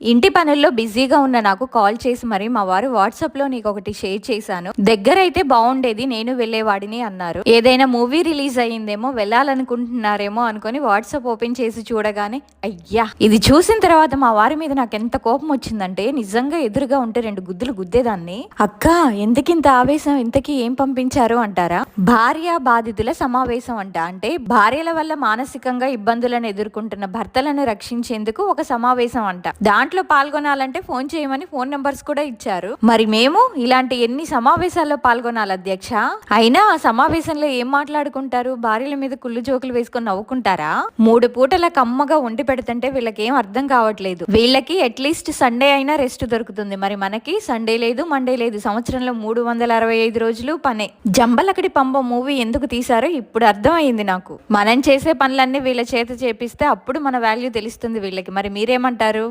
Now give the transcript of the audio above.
ఇంటి పనుల్లో బిజీగా ఉన్న నాకు కాల్ చేసి మరి మా వారు వాట్సాప్లో నీకు ఒకటి షేర్ చేశాను. దగ్గర అయితే బాగుండేది నేను వెళ్ళేవాడిని అన్నారు. ఏదైనా మూవీ రిలీజ్ అయ్యిందేమో వెళ్ళాలనుకుంటున్నారేమో అనుకుని వాట్సాప్ ఓపెన్ చేసి చూడగానే అయ్యా! ఇది చూసిన తర్వాత మా వారి మీద నాకు ఎంత కోపం వచ్చిందంటే నిజంగా ఎదురుగా ఉంటే రెండు గుద్దులు గుద్దేదాన్ని. అక్క ఎందుకింత ఆవేశం? ఇంతకీ ఏం పంపించారు? అంటారా. భార్య బాధితుల సమావేశం అంట. అంటే భార్యల వల్ల మానసికంగా ఇబ్బందులను ఎదుర్కొంటున్న భర్తలను రక్షించేందుకు ఒక సమావేశం అంట. దాని దాంట్లో పాల్గొనాలంటే ఫోన్ చేయమని ఫోన్ నెంబర్స్ కూడా ఇచ్చారు. మరి మేము ఇలాంటి ఎన్ని సమావేశాల్లో పాల్గొనాలి అధ్యక్ష? అయినా ఆ సమావేశంలో ఏం మాట్లాడుకుంటారు? భార్యల మీద కుళ్ళు జోకులు వేసుకొని నవ్వుకుంటారా? మూడు పూటల కమ్మగా వండి పెడుతుంటే వీళ్ళకి ఏం అర్థం కావట్లేదు. వీళ్ళకి అట్లీస్ట్ సండే అయినా రెస్ట్ దొరుకుతుంది. మరి మనకి సండే లేదు మండే లేదు. సంవత్సరంలో మూడు వందల అరవై ఐదు రోజులు పనే. జంబలకడి పంబ మూవీ ఎందుకు తీసారో ఇప్పుడు అర్థమైంది నాకు. మనం చేసే పనులన్నీ వీళ్ళ చేత చేపిస్తే అప్పుడు మన వాల్యూ తెలుస్తుంది వీళ్ళకి. మరి మీరేమంటారు?